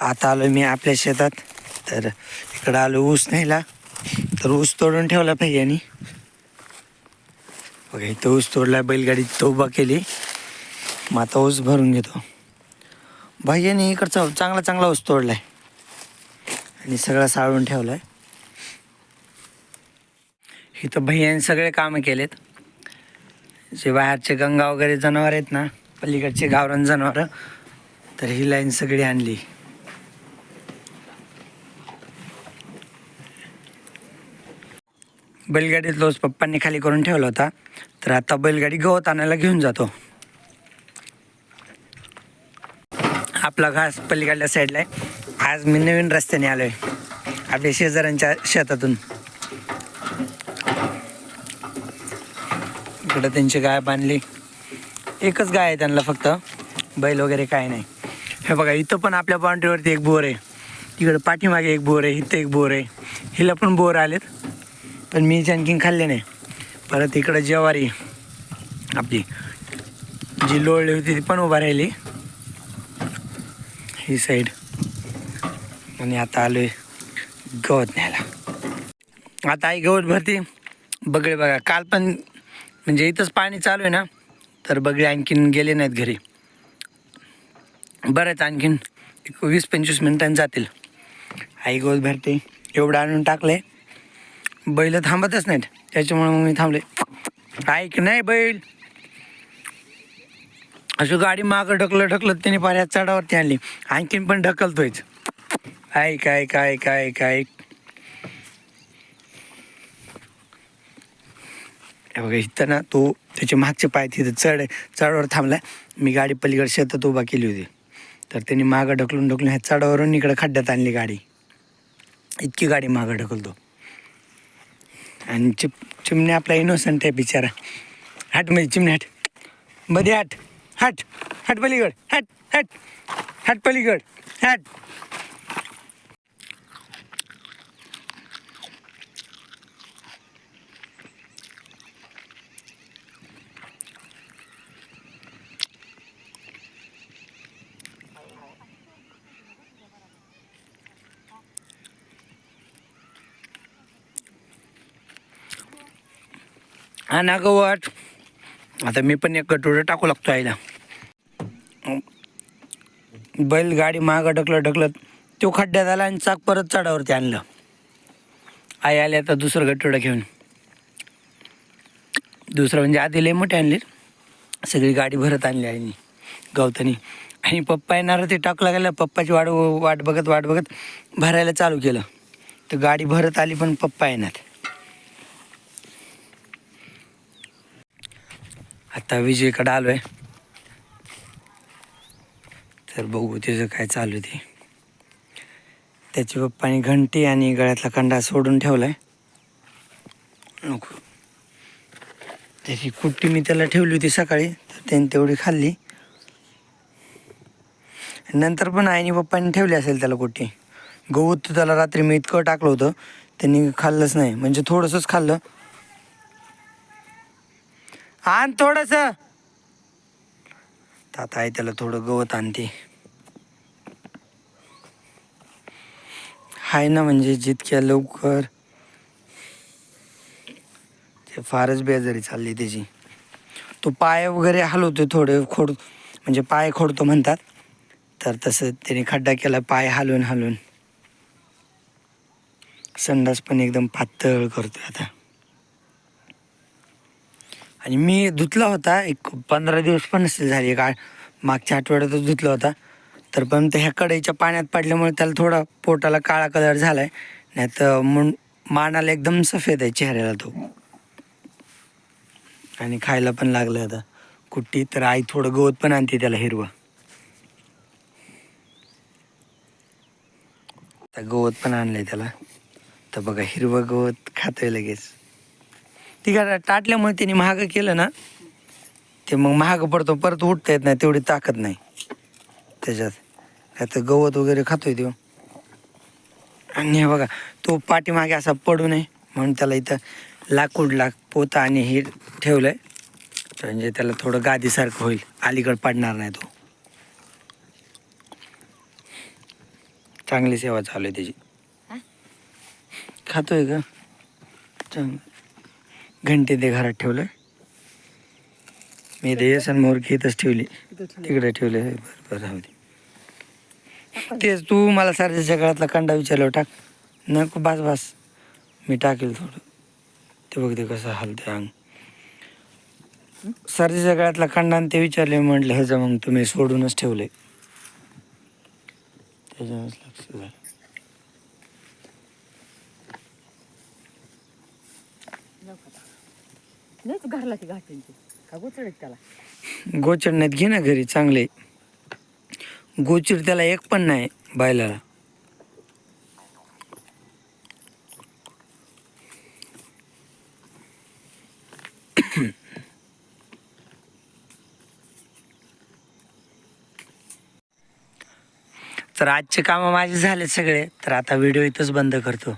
आता आलो मी आपल्या शेतात. तर इकडं आलो ऊस न्यायला. तर ऊस तोडून ठेवला पाहिजे आणि बघा इथं ऊस तोडला बैलगाडी तो उभा केली. मग आता ऊस भरून घेतो. भाईयाने इकडचा चांगला चांगला ऊस तोडलाय. आणि सगळा साळून ठेवलाय. इथं भैयाने सगळे कामं केलेत. जे बाहेरचे गंगा वगैरे जनावर आहेत ना पलीकडचे गावरान जनावर तर ही लाईन सगळी आणली. बैलगाडीत लोस पप्पांनी खाली करून ठेवला होता. तर आता बैलगाडी गवत आणायला घेऊन जातो. आपला घास पलीकडल्या साईडला आहे. आज मी नवीन रस्त्याने आलोय. आपल्या शेजाऱ्यांच्या शेतातून. इकडं त्यांची गाय बांधली. एकच गाय आहे त्यांना फक्त. बैल वगैरे काय नाही. हे बघा इथं पण आपल्या बाउंड्रीवरती एक बोर आहे. तिकडं पाठीमागे एक बोर आहे इथं एक बोर आहे. हिला पण बोर आलेत. पण मी आणखीन खाल्ले नाही. परत इकडं ज्वारी आपली जी लोळली होती ती पण उभा राहिली. ही साईड आणि आता आलोय गवत न्यायला. आता आई गवत भरती. बगळे बघा काल पण म्हणजे इथंच पाणी चालू आहे ना तर बगळे आणखीन गेले नाहीत घरी. बरंच आणखीन एक वीस पंचवीस मिनिटांनी जातील. आई गवत भरते. एवढं आणून टाकलं आहे बैल थांबतच नाहीत. त्याच्यामुळे मग मी थांबले. ऐक नाही बैल. अशी गाडी मागं ढकलत ढकलत त्याने पाऱ्या चढावरती आणली. आणखीन पण ढकलतोयच. ऐक ऐक ऐक ऐक ऐक. बघा इथं ना तो त्याचे मागचे पाय तिथं चढ चढावर थांबलाय. मी गाडी पलीकडे शेतात उभा केली होती. तर त्यांनी मागं ढकलून ढकलून ह्या चढावरून इकडं खड्ड्यात आणली गाडी. इतकी गाडी मागं ढकलतो. आणि चिप चिमणे आपला इनोसंट आहे बिचारा. हट म्हणजे चिमणे हट. मध्ये हट. हट. हट पलीकड. हट. हट. हट पलीकड. हट. हा ना गं वाट आता मी पण एक कटोरं टाकू लागतो आईला. बैल गाडी मागं ढकलत ढकलत तो खड्ड्यात आला आणि चाक परत चढावरती आणलं. आई आले आता दुसरं गटोडं घेऊन. दुसरं म्हणजे आधी लय मोठे आणले सगळी गाडी भरत आणली आईनी गवतानी आणि पप्पा येणार ते टाकला गेला पप्पाची वाट वाट बघत वाट बघत भरायला चालू केलं. तर गाडी भरत आली पण पप्पा येणार. आता विजयकडे आलो आहे तर बघू त्याचं काय चालू ते. त्याच्या पप्पाने घंटी आणि गळ्यातला कंडा सोडून ठेवला आहे नको. त्याची कुट्टी मी त्याला ठेवली होती सकाळी तर त्याने तेवढी खाल्ली. नंतर पण आईने पप्पाने ठेवली असेल त्याला कुट्टी. गहू त्याला रात्री मी इतकं टाकलं होतं त्यांनी खाल्लंच नाही. म्हणजे थोडंसंच खाल्लं. आण थोडस. आता आहे त्याला थोडं गवत आणते. हाय ना म्हणजे जितक्या लवकर ते फारच बेजारी चालली त्याची. तो पाय वगैरे हलवतो थोडे खोड म्हणजे पाय खोडतो म्हणतात. तर तसं त्याने खड्डा केला पाय हलवून हलवून. संडास पण एकदम पातळ करतोय आता. आणि मी धुतला होता एक पंधरा दिवस पण नसेल झाली का मागच्या आठवड्यातच धुतला होता. तर पण ह्या कढईच्या पाण्यात पडल्यामुळे त्याला थोडा पोटाला काळा कलर झाला आहे नाही तर मुं मानाला एकदम सफेद आहे चेहऱ्याला तो. आणि खायला पण लागलं आता. कुट्टी तर आई थोडं गवत पण आणते त्याला हिरवं. आता गवत पण आणलंय त्याला. तर बघा हिरवं गवत खातोय लगेच. ती का टाटल्यामुळे त्यांनी महाग केलं ना ते मग महाग पडतो परत उठता येत नाही तेवढी ताकद नाही. त्याच्यात आता गवत वगैरे खातोय तो. आणि हे बघा तो पाठीमागे असा पडू नये म्हणून त्याला इथं लाकूड लाक पोता आणि हे ठेवलंय. म्हणजे त्याला थोडं गादीसारखं होईल अलीकड पडणार नाही तो. चांगली सेवा चालू आहे त्याची? खातोय का चांगलं. घंटे ते घरात ठेवलं. मी ते येसन मोरकी इथंच ठेवली. ठेवलं. तिकडे ठेवले. बरं बरं हवं तेच तू मला सारख्या काळातला कंडा विचारल्यावर टाक. नको बास बस. मी टाकेल थोडं. ते बघ ते कसं हलते अंग सर्दीच्या काळातला कंडा ते विचारले म्हटलं ह्याचं मग तुम्ही सोडूनच ठेवले त्याच्यामुळेच लक्ष झालं जाऊ का आता? नाहीच घरला ती का त्याला? गोचडण्यात घे ना घरी चांगले. गोचर त्याला एक पण नाही बायलाला. तर आजचे कामं माझे झाले सगळे. तर आता व्हिडिओ इथंच बंद करतो.